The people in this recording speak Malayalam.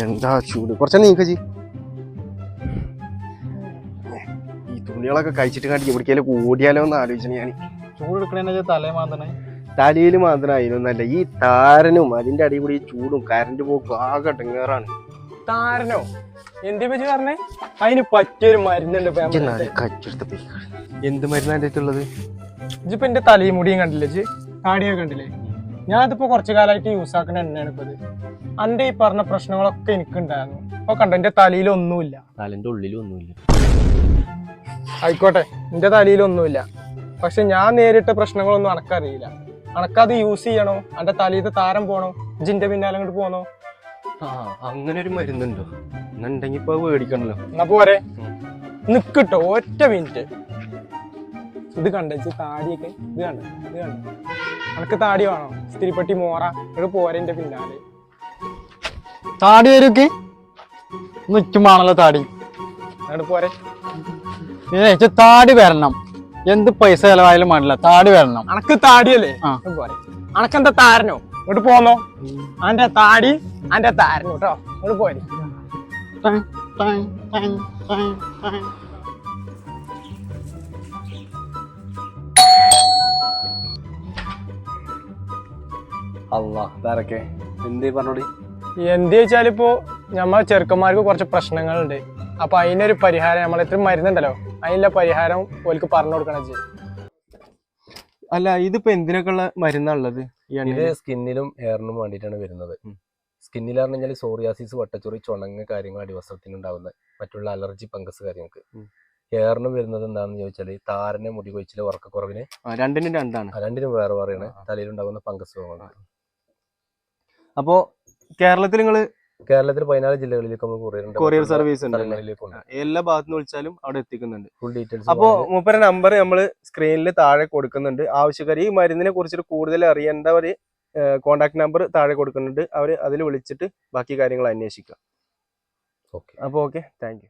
എന്താ ചൂട്? കുറച്ച് നീക്കച്ചി ഈ തുണികളൊക്കെ കഴിച്ചിട്ട് കണ്ടി എവിടേക്കാലും കൂടിയാലോ എന്ന് ആലോചിച്ചു ഞാൻ ചൂട് എടുക്കണേന്ന് തലേ മാന്തണേ തലയിൽ മാത്രം അതിനൊന്നല്ല ഈ താരനും അതിന്റെ അടിപൊളി ചൂടും കറണ്ട് പോക്കും ആകെ ഡെങ്ങേറാണ് താരനോ? എന്തി പറ്റി പറഞ്ഞേ? അതിന് പറ്റിയൊരു മരുന്നുണ്ട് എന്ത് മരുന്നാണ് എന്റെ ഇജിപ്പോ എന്റെ തലയും മുടിയും കണ്ടില്ലേ കാടിയൊക്കെ താടിയൊക്കെ കണ്ടില്ലേ? ഞാൻ ഇതിപ്പോ കുറച്ചു കാലമായിട്ട് യൂസ് ആക്കുന്ന എണ്ണയാണ് ഇപ്പൊ ഇത് അന്റെ ഈ പറഞ്ഞ പ്രശ്നങ്ങളൊക്കെ എനിക്കുണ്ടായിരുന്നു. അപ്പൊ കണ്ടോ എന്റെ തലയിൽ ഒന്നുമില്ല തലന്റെ ഉള്ളിൽ ഒന്നുമില്ല ആയിക്കോട്ടെ എന്റെ തലയിൽ ഒന്നുമില്ല പക്ഷെ ഞാൻ നേരിട്ട പ്രശ്നങ്ങളൊന്നും അനക്കറിയില്ല. അനക്കത് യൂസ് ചെയ്യണോ? അന്റെ തലയിലത്തെ താരം പോണോ? ജിന്റെ പിന്നാലെ അങ്ങോട്ട് പോണോ ആ അങ്ങനെ ഒരു മരുന്നുണ്ടോ? എന്നുണ്ടെങ്കി ഇപ്പൊ മേടിക്കണല്ലോ. എന്നാ പോരെ. നിക്കട്ടോ ഒറ്റ മിനിറ്റ് ഇത് കണ്ട? ഇജ്ജ് താടിയൊക്കെ. ഇത് കണ്ടോ? ഇത് കണ്ട? അനക്ക് താടി വേണോ? സ്ത്രീപ്പെട്ടി മോറ ഇത് പോരെ എന്റെ പിന്നാലെ. താടി വരൂക്ക്. നിൽക്കുമ്പോണല്ലോ താടി. അങ്ങോട്ട് പോരെ. ഏച്ച താടി വരണം. എന്ത് പൈസ ചെലവായാലും വേണ്ടില്ല. താടി വരണം. അനക്ക് താടിയല്ലേ? ആ. ഇങ്ങട് പോരെ. അനക്കെന്താ താരനോ? ഇങ്ങോട്ട് പോന്നോ. അന്റെ താടി അന്റെ താരനോ കേട്ടോ ഇങ്ങോട്ട് പോരെ. ടങ്, ടങ്, ടങ്, ടങ്, ടങ്. അല്ലാ വേറൊക്കെ എന്തേ പറഞ്ഞോടി? എന്ത് ചോദിച്ചാലിപ്പോ ഞമ്മ ചെറുക്കന്മാർക്ക് കുറച്ച് പ്രശ്നങ്ങളുണ്ട്. അപ്പൊ അതിനൊരു പരിഹാരം നമ്മൾ ഇത്രയും മരുന്നുണ്ടല്ലോ? അതിനുള്ള പരിഹാരം ഓൽക്ക് പറഞ്ഞു കൊടുക്കണം ചെയ്യും അല്ല ഇതിപ്പോ എന്തിനൊക്കെ ഉള്ള മരുന്നാ ഉള്ളത്? ഈ ഇത് സ്കിന്നിലും ഹെയറിനും വേണ്ടിയിട്ടാണ് വരുന്നത്. സ്കിന്നിൽ പറഞ്ഞു കഴിഞ്ഞാൽ സോറിയാസിസ് വട്ടച്ചൊറി ചുണങ്ങ് കാര്യങ്ങൾ അടിവസ്ത്രത്തിനുണ്ടാവുന്ന മറ്റുള്ള അലർജി ഫംഗസ് കാര്യങ്ങൾക്ക്. ഹെയറിനും വരുന്നത് എന്താണെന്ന് ചോദിച്ചാൽ താരനെ മുടി കൊഴിച്ചിൽ ഉറക്കക്കുറവിന് രണ്ടിനും രണ്ടാണ്. രണ്ടിനും വേറെ വേറെയാണ്. തലയിലുണ്ടാകുന്ന ഫംഗസ് രോഗങ്ങൾ അപ്പോ കേരളത്തിൽ നിങ്ങൾ കേരളത്തിൽ പതിനാല് ജില്ലകളിലേക്ക് നമ്മൾ കൊറിയർ കൊറിയർ സർവീസ് ഉണ്ട്? എല്ലാ ഭാഗത്തുനിന്ന് വിളിച്ചാലും അവിടെ എത്തിക്കുന്നുണ്ട്. ഫുൾ ഡീറ്റെയിൽസ് അപ്പോ മൂപ്പര നമ്പർ നമ്മൾ സ്ക്രീനിൽ താഴെ കൊടുക്കുന്നുണ്ട്. ആവശ്യക്കാർ ഈ മരുന്നിനെ കുറിച്ചിട്ട് കൂടുതൽ അറിയേണ്ടവർ കോണ്ടാക്ട് നമ്പർ താഴെ കൊടുക്കുന്നുണ്ട്. അവർ അതിൽ വിളിച്ചിട്ട് ബാക്കി കാര്യങ്ങൾ അന്വേഷിക്കുക. ഓക്കെ അപ്പോൾ ഓക്കെ താങ്ക്